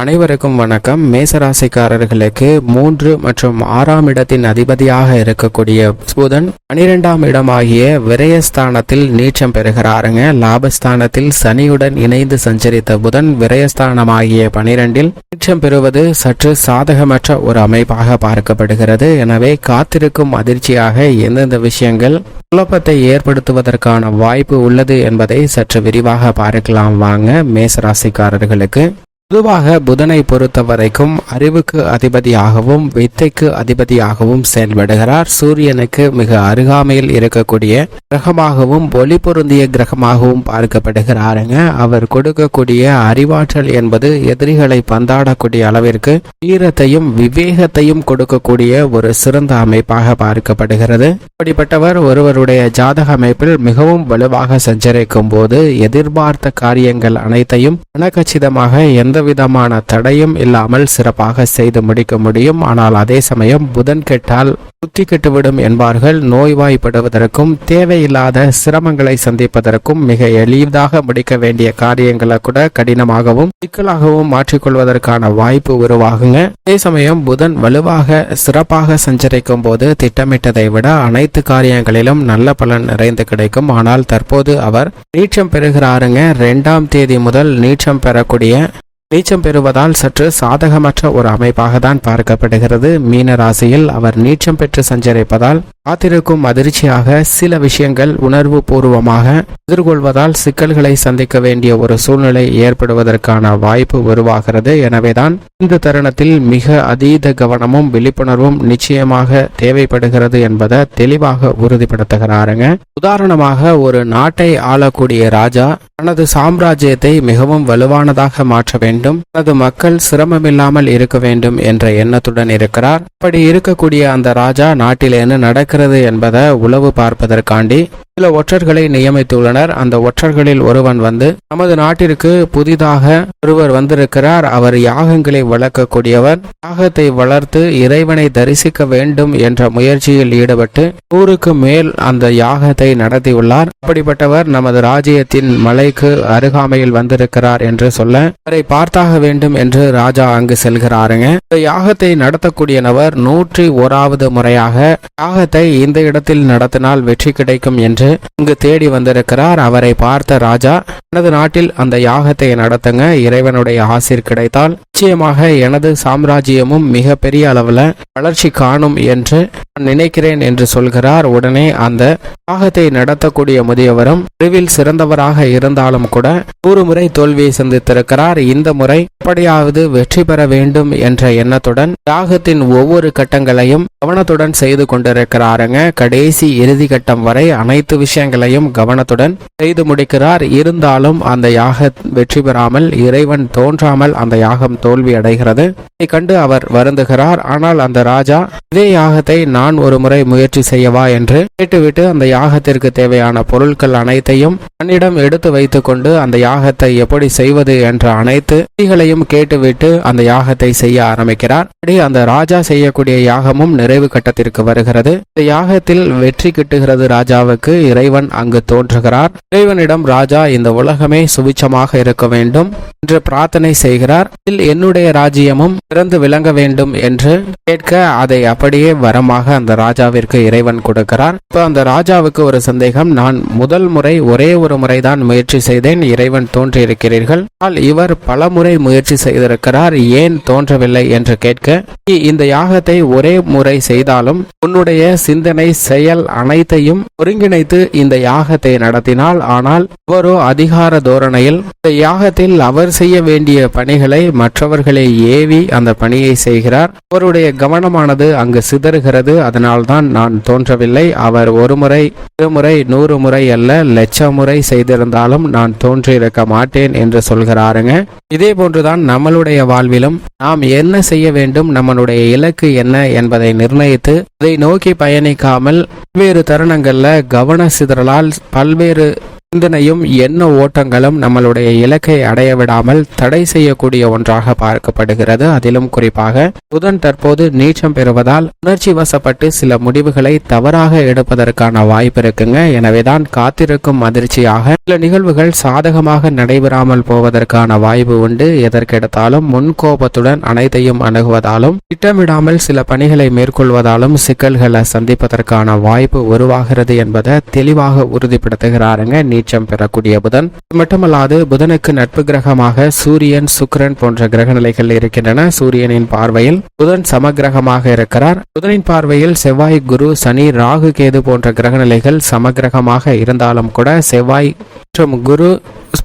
அனைவருக்கும் வணக்கம். மேசராசிக்காரர்களுக்கு மூன்று மற்றும் ஆறாம் இடத்தின் அதிபதியாக இருக்கக்கூடிய புதன் பனிரெண்டாம் இடமாகிய விரயஸ்தானத்தில் நீச்சம் பெறுகிறாருங்க. லாபஸ்தானத்தில் சனியுடன் இணைந்து சஞ்சரித்த புதன் விரயஸ்தானமாகிய பனிரெண்டில் நீச்சம் பெறுவது சற்று சாதகமற்ற ஒரு அமைப்பாக பார்க்கப்படுகிறது. எனவே காத்திருக்கும் அதிர்ச்சியாக எந்தெந்த விஷயங்கள் குழப்பத்தை ஏற்படுத்துவதற்கான வாய்ப்பு உள்ளது என்பதை சற்று விரிவாக பார்க்கலாம். வாங்க மேசராசிக்காரர்களுக்கு. பொதுவாக புதனை பொறுத்த வரைக்கும் அறிவுக்கு அதிபதியாகவும் வித்தைக்கு அதிபதியாகவும் செயல்படுகிறார். சூரியனுக்கு மிக அருகாமையில் இருக்கக்கூடிய கிரகமாகவும் ஒளி பொருந்திய கிரகமாகவும் பார்க்கப்படுகிறாருங்க. அவர் கொடுக்கக்கூடிய அறிவாற்றல் என்பது எதிரிகளை பந்தாடக்கூடிய அளவிற்கு வீரத்தையும் விவேகத்தையும் கொடுக்கக்கூடிய ஒரு சிறந்த அமைப்பாக பார்க்கப்படுகிறது. அப்படிப்பட்டவர் ஒருவருடைய ஜாதக அமைப்பில் மிகவும் வலுவாக சஞ்சரிக்கும் போது எதிர்பார்த்த காரியங்கள் அனைத்தையும் கணக்கச்சிதமாக எந்த விதமான தடையும் இல்லாமல் சிறப்பாக செய்து முடிக்க முடியும். ஆனால் அதே சமயம் புதன் கெட்டால் புத்தி கெட்டுவிடும் என்பார்கள். நோய்வாய்ப்படுவதற்கும் தேவையில்லாத சிரமங்களை சந்திப்பதற்கும் மிக எளிதாக முடிக்க வேண்டிய காரியங்களை கூட கடினமாகவும் சிக்கலாகவும் மாற்றிக்கொள்வதற்கான வாய்ப்பு உருவாகுங்க. அதே சமயம் புதன் வலுவாக சிறப்பாக சஞ்சரிக்கும் போது திட்டமிட்டதை விட அனைத்து காரியங்களிலும் நல்ல பலன் நிறைந்து கிடைக்கும். ஆனால் தற்போது அவர் நீச்சம் பெறுகிறாருங்க. இரண்டாம் தேதி முதல் நீச்சம் பெறக்கூடிய நீச்சம் பெறுவதால் சற்று சாதகமற்ற ஒரு அமைப்பாக தான் பார்க்கப்படுகிறது. மீன ராசியில் அவர் நீச்சம் பெற்று சஞ்சரிப்பதால் காத்திருக்கும் அதிர்ச்சியாக சில விஷயங்கள் உணர்வு பூர்வமாக எதிர்கொள்வதால் சிக்கல்களை சந்திக்க வேண்டிய ஒரு சூழ்நிலை ஏற்படுவதற்கான வாய்ப்பு உருவாகிறது. எனவேதான் இந்த தருணத்தில் மிக அதீத கவனமும் விழிப்புணர்வும் நிச்சயமாக தேவைப்படுகிறது என்பதை தெளிவாக உறுதிப்படுத்துகிறாருங்க. உதாரணமாக ஒரு நாட்டை ஆளக்கூடிய ராஜா தனது சாம்ராஜ்யத்தை மிகவும் வலுவானதாக மாற்ற வேண்டும். தனது மக்கள் சிரமமில்லாமல் இருக்க வேண்டும் என்ற எண்ணத்துடன் இருக்கிறார். அப்படி இருக்கக்கூடிய அந்த ராஜா நாட்டில் நடக்க இருக்கிறது என்பதை உளவு பார்ப்பதற்காண்டி சில ஒற்றர்களை நியமித்துள்ளனர். அந்த ஒற்றர்களில் ஒருவன் வந்து நமது நாட்டிற்கு புதிதாக ஒருவர் வந்திருக்கிறார். அவர் யாகங்களை வளர்க்கக்கூடியவர். யாகத்தை வளர்த்து இறைவனை தரிசிக்க வேண்டும் என்ற முயற்சியில் ஈடுபட்டு நூறுக்கு மேல் அந்த யாகத்தை நடத்தியுள்ளார். அப்படிப்பட்டவர் நமது ராஜ்யத்தின் மலைக்கு அருகாமையில் வந்திருக்கிறார் என்று சொல்ல அவரை பார்த்தாக வேண்டும் என்று ராஜா அங்கு செல்கிறாருங்க. இந்த யாகத்தை நடத்தக்கூடிய நபர் நூற்றி ஓராவது முறையாக யாகத்தை இந்த இடத்தில் நடத்தினால் வெற்றி கிடைக்கும் என்று இங்கு தேடி வந்திருக்கிறார். அவரை பார்த்த ராஜா எனது நாட்டில் அந்த யாகத்தை நடத்துங்க. இறைவனுடைய ஆசிர் கிடைத்தால் நிச்சயமாக எனது சாம்ராஜ்யமும் மிக பெரிய அளவில் வளர்ச்சி காணும் என்று நான் நினைக்கிறேன் என்று சொல்கிறார். உடனே அந்த யாகத்தை நடத்தக்கூடிய முதியவரும் அறிவில் சிறந்தவராக இருந்தாலும் கூட நூறு முறை தோல்வியை சந்தித்திருக்கிறார். இந்த முறை எப்படியாவது வெற்றி பெற வேண்டும் என்ற எண்ணத்துடன் யாகத்தின் ஒவ்வொரு கட்டங்களையும் கவனத்துடன் செய்து கொண்டிருக்கிறாருங்க. கடைசி இறுதி கட்டம் வரை அனைத்து விஷயங்களையும் கவனத்துடன் செய்து முடிக்கிறார். இருந்தாலும் அந்த யாக வெற்றி பெறாமல் இறைவன் தோன்றாமல் அந்த யாகம் தோல்வி அடைகிறது இதை கண்டு அவர் வருந்துகிறார். ஆனால் அந்த ராஜா இதே யாகத்தை நான் ஒரு முறை முயற்சி செய்யவா என்று கேட்டுவிட்டு அந்த யாகத்திற்கு தேவையான பொருட்கள் அனைத்தையும் தன்னிடம் எடுத்து வைத்துக்கொண்டு அந்த யாகத்தை எப்படி செய்வது என்ற அனைத்து விதிகளையும் கேட்டுவிட்டு அந்த யாகத்தை செய்ய ஆரம்பிக்கிறார். அப்படி அந்த ராஜா செய்யக்கூடிய யாகமும் நிறைவு கட்டத்திற்கு வருகிறது. இந்த யாகத்தில் வெற்றி கிட்டுகிறது ராஜாவுக்கு இறைவன் அங்கு தோன்றுகிறார். இறைவனிடம் ராஜா இந்த உலகமே சுபிச்சமாக இருக்க வேண்டும் என்று பிரார்த்தனை செய்கிறார். இதில் என்னுடைய ராஜ்யமும் சிறந்து விளங்க வேண்டும் என்று கேட்க அதை அப்படியே வரமாக அந்த ராஜாவிற்கு இறைவன் கொடுக்கிறார். இப்போ அந்த ராஜாவுக்கு ஒரு சந்தேகம் நான் முதல் முறை ஒரே ஒரு முறைதான் முயற்சி செய்தேன் இறைவன் தோன்றியிருக்கிறீர்கள். ஆனால் இவர் பல முறை முயற்சி செய்திருக்கிறார் ஏன் தோன்றவில்லை என்று கேட்க இந்த யாகத்தை ஒரே முறை செய்தாலும் உன்னுடைய சிந்தனை செயல் அனைத்தையும் ஒருங்கிணைத்து இந்த யாகத்தை நடத்தினால் ஆனால் இவரோ அதிகார தோரணையில் இந்த யாகத்தில் அவர் செய்ய வேண்டிய பணிகளை மற்றவர்களை ஏவி அந்த பணியை செய்கிறார். அவருடைய கவனமானது அங்கு சிதறுகிறது அதனால்தான் நான் தோன்றவில்லை. அவர் ஒரு முறை இருமுறை நூறு முறை அல்ல லட்ச முறை செய்திருந்தாலும் நான் தோன்றியிருக்க மாட்டேன் என்று சொல்கிறாருங்க. இதே போன்றுதான் நம்மளுடைய வாழ்விலும் நாம் என்ன செய்ய வேண்டும் நம்மளுடைய இலக்கு என்ன என்பதை நிர்ணயித்து அதை நோக்கி பயணிக்காமல் பல்வேறு தருணங்கள்ல கவன சிதறலால் பல்வேறு சிந்தனையும் எண்ண ஓட்டங்களும் நம்மளுடைய இலக்கை அடைய விடாமல் தடை செய்யக்கூடிய ஒன்றாக பார்க்கப்படுகிறது. அதிலும் குறிப்பாக புதன் தற்போது நீச்சம் பெறுவதால் உணர்ச்சி வசப்பட்டு சில முடிவுகளை தவறாக எடுப்பதற்கான வாய்ப்பு இருக்குங்க. எனவேதான் காத்திருக்கும் அதிர்ச்சியாக சில நிகழ்வுகள் சாதகமாக நடைபெறாமல் போவதற்கான வாய்ப்பு உண்டு. எதற்கெடுத்தாலும் முன்கோபத்துடன் அனைத்தையும் அணுகுவதாலும் திட்டமிடாமல் சில பணிகளை மேற்கொள்வதாலும் சிக்கல்களை சந்திப்பதற்கான வாய்ப்பு உருவாகிறது என்பதை தெளிவாக உறுதிப்படுத்துகிறாருங்க. நீச்சம் பெறக்கூடிய புதன். மட்டுமல்லாது புதனுக்கு நட்பு கிரகமாக சூரியன் சுக்கிரன் போன்ற கிரகநிலைகள் இருக்கின்றன. சூரியனின் பார்வையில் புதன் சமகிரகமாக இருக்கிறார். புதனின் பார்வையில் செவ்வாய் குரு சனி ராகு கேது போன்ற கிரகநிலைகள் சமகிரகமாக இருந்தாலும் கூட செவ்வாய் மற்றும் குரு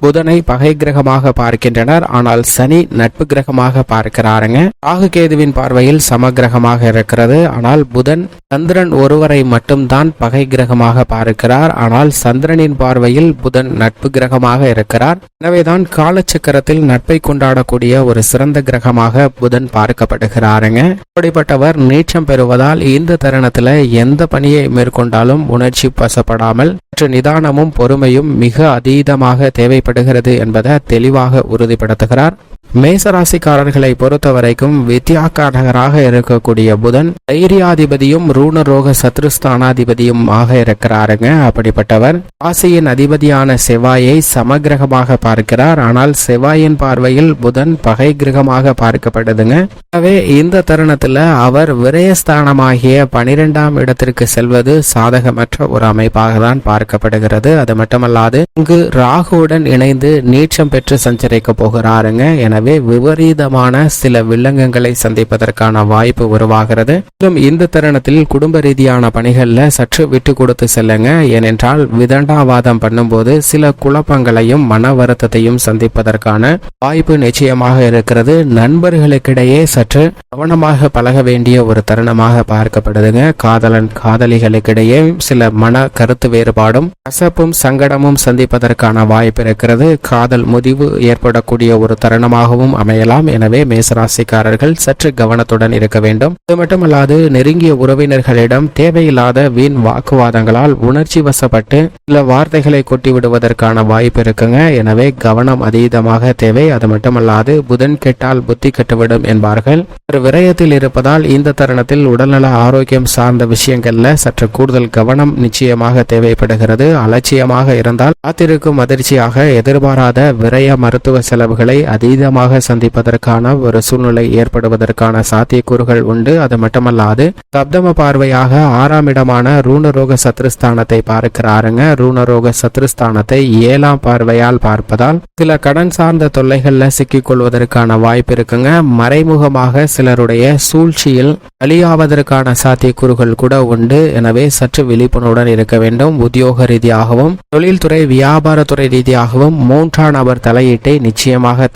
புதனை பகை கிரகமாக பார்க்கின்றனர். ஆனால் சனி நட்பு கிரகமாக பார்க்கிறாருங்க. ராகு கேதுவின் பார்வையில் சமகிரகமாக இருக்கிறது. ஆனால் புதன் சந்திரன் ஒருவரை மட்டும்தான் பகை கிரகமாக பார்க்கிறார். ஆனால் சந்திரனின் பார்வையில் புதன் நட்பு கிரகமாக இருக்கிறார். எனவேதான் காலச்சக்கரத்தில் நட்பை கொண்டாடக்கூடிய ஒரு சிறந்த கிரகமாக புதன் பார்க்கப்படுகிறாருங்க. அப்படிப்பட்டவர் நீச்சம் பெறுவதால் இந்த தருணத்துல எந்த பணியை மேற்கொண்டாலும் உணர்ச்சி வசப்படாமல் சற்று நிதானமும் பொறுமையும் மிக அதீதமாக தேவைப்படுகிறது என்பதை தெளிவாக உறுதிப்படுத்துகிறார். மேசராசிக்காரர்களை பொறுத்த வரைக்கும் வித்யாக்காரகராக இருக்கக்கூடிய புதன் தைரியாதிபதியும் ரூணரோக சத்ருஸ்தானாதிபதியும் ஆக இருக்கிறாருங்க. அப்படிப்பட்டவர் ராசியின் அதிபதியான செவ்வாயை சமகிரகமாக பார்க்கிறார். ஆனால் செவ்வாயின் பார்வையில் புதன் பகை கிரகமாக பார்க்கப்படுதுங்க. எனவே இந்த தருணத்துல அவர் விரயஸ்தானமாகிய பனிரெண்டாம் இடத்திற்கு செல்வது சாதகமற்ற ஒரு அமைப்பாக தான் பார்க்கப்படுகிறது. அது மட்டுமல்லாது இங்கு ராகுவுடன் இணைந்து நீச்சம் பெற்று சஞ்சரிக்க போகிறாருங்க. எனவே விபரீதமான சில வில்லங்கங்களை சந்திப்பதற்கான வாய்ப்பு உருவாகிறது. மேலும் இந்த தருணத்தில் குடும்ப ரீதியான பணிகள்ல சற்று விட்டு கொடுத்து செல்லுங்க. ஏனென்றால் விதண்டாவாதம் பண்ணும்போது சில குழப்பங்களையும் மன வருத்தத்தையும் சந்திப்பதற்கான வாய்ப்பு நிச்சயமாக இருக்கிறது. நண்பர்களுக்கிடையே சற்று கவனமாக பழக வேண்டிய ஒரு தருணமாக பார்க்கப்படுதுங்க. காதலன் காதலிகளுக்கிடையே சில மன கருத்து வேறுபாடும் கசப்பும் சங்கடமும் சந்திப்பதற்கான வாய்ப்பு இருக்கிறது. காதல் முதிவு ஏற்படக்கூடிய ஒரு தருணமாக தருணமாகவும் அமையலாம். எனவே மேசராசிக்காரர்கள் சற்று கவனத்துடன் இருக்க வேண்டும். அது மட்டுமல்லாது நெருங்கிய உறவினர்களிடம் தேவையில்லாத வீண் வாக்குவாதங்களால் உணர்ச்சி வசப்பட்டு சில வார்த்தைகளை கொட்டி விடுவதற்கான வாய்ப்பு இருக்குங்க. எனவே கவனம் அதீதமாக தேவை. அது மட்டுமல்லாது புதன் கெட்டால் புத்தி கெட்டுவிடும் என்பார்கள். ஒரு விரயத்தில் இருப்பதால் இந்த தருணத்தில் உடல்நல ஆரோக்கியம் சார்ந்த விஷயங்கள்ல சற்று கூடுதல் கவனம் நிச்சயமாக தேவைப்படுகிறது. அலட்சியமாக இருந்தால் காத்திருக்கும் அதிர்ச்சியாக எதிர்பாராத விரய மருத்துவ செலவுகளை அதீதமாக சந்திப்பதற்கான ஒரு சூழ்நிலை ஏற்படுவதற்கான சாத்தியக்கூறுகள் உண்டு. அது மட்டுமல்லாது சப்தம பார்வையாக ஆறாம் இடமான ரூணரோக சத்ருஸ்தானத்தை பார்க்கிறாருங்க. ரூணரோக சத்ருஸ்தானத்தை ஏழாம் பார்வையால் பார்ப்பதால் சில கடன் சார்ந்த தொல்லைகள்ல சிக்கிக் கொள்வதற்கான வாய்ப்பு இருக்குங்க. மறைமுகமாக சிலருடைய சூழ்ச்சியில் பலியாவதற்கான சாத்தியக்கூறுகள் கூட உண்டு. எனவே சற்று விழிப்புணர்வுடன் இருக்க வேண்டும். உத்தியோக ரீதியாகவும் தொழில்துறை வியாபாரத்துறை ரீதியாகவும் மூன்றாம் நபர் தலையீட்டை நிச்சயமாக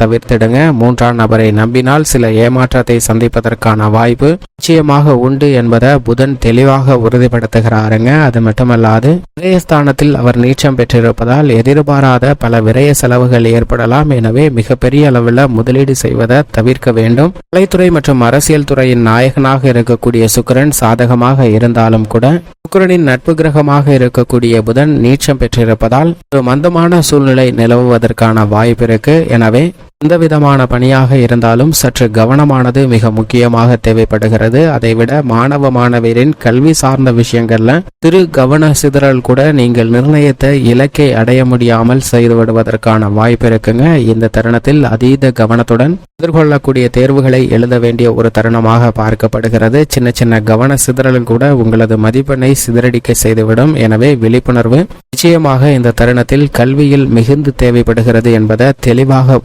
தவிர்த்திடுங்க மூன்றாம் நபரை நம்பினால் சில ஏமாற்றத்தை சந்திப்பதற்கான வாய்ப்பு நிச்சயமாக உண்டு என்பதை புதன் தெளிவாக உறுதிப்படுத்துகிறாருங்க. அது மட்டுமல்லாது விரயஸ்தானத்தில் அவர் நீச்சம் பெற்றிருப்பதால் எதிர்பாராத பல விரய செலவுகள் ஏற்படலாம். எனவே மிகப்பெரிய அளவில் முதலீடு செய்வதை தவிர்க்க வேண்டும். கலைத்துறை மற்றும் அரசியல் துறையின் நாயகனாக இருக்கக்கூடிய சுக்கிரன் சாதகமாக இருந்தாலும் கூட சுக்கிரனின் நட்பு கிரகமாக இருக்கக்கூடிய புதன் நீச்சம் பெற்றிருப்பதால் ஒரு மந்தமான சூழ்நிலை நிலவுவதற்கான வாய்ப்பு இருக்கு. எனவே எந்த விதமான பணியாக இருந்தாலும் சற்று கவனமானது மிக முக்கியமாக தேவைப்படுகிறது. அதைவிட மாணவ மாணவியரின் கல்வி சார்ந்த விஷயங்கள்ல திரு கவன சிதறல் கூட நீங்கள் நிர்ணயித்த இலக்கை அடைய முடியாமல் செய்து விடுவதற்கான வாய்ப்பு இருக்குங்க. இந்த தருணத்தில் அதீத கவனத்துடன் எதிர்கொள்ளக்கூடிய தேர்வுகளை எழுத வேண்டிய ஒரு தருணமாக பார்க்கப்படுகிறது. சின்ன சின்ன கவன சிதறல் கூட உங்களது மதிப்பெண்ணை சிதறடிக்க செய்துவிடும். எனவே விழிப்புணர்வு நிச்சயமாக இந்த தருணத்தில் கல்வியில் மிகுந்து தேவைப்படுகிறது என்பதை தெளிவாக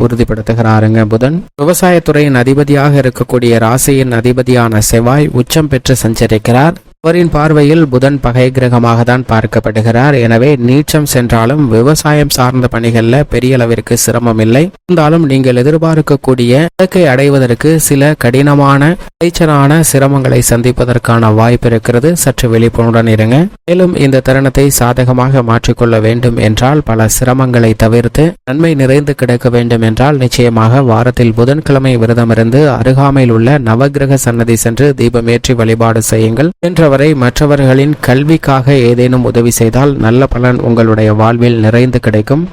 நடத்துகிறாருங்க புதன். விவசாயத்துறையின் அதிபதியாக இருக்கக்கூடிய ராசியின் அதிபதியான செவ்வாய் உச்சம் பெற்று சஞ்சரிக்கிறார். அவரின் பார்வையில் புதன் பகை கிரகமாக தான் பார்க்கப்படுகிறார். எனவே நீச்சம் சென்றாலும் விவசாயம் சார்ந்த பணிகள்ல பெரிய அளவிற்கு சிரமம் இல்லை. இருந்தாலும் நீங்கள் எதிர்பார்க்கக்கூடிய இலக்கை அடைவதற்கு சில கடினமான அலைச்சலான சிரமங்களை சந்திப்பதற்கான வாய்ப்பு இருக்கிறது. சற்று விழிப்புணர்வுடன் இருங்க. மேலும் இந்த தருணத்தை சாதகமாக மாற்றிக்கொள்ள வேண்டும் என்றால் பல சிரமங்களை தவிர்த்து நன்மை நிறைந்து கிடைக்க வேண்டும் என்றால் நிச்சயமாக வாரத்தில் புதன்கிழமை விரதமிருந்து அருகாமையில் உள்ள நவகிரக சன்னதி சென்று தீபமேற்றி வழிபாடு செய்யுங்கள். என்ற முடிந்தவரை மற்றவர்களின் கல்விக்காக ஏதேனும் உதவி செய்தால் நல்ல பலன் உங்களுடைய வாழ்வில் நிறைந்து கிடைக்கும்.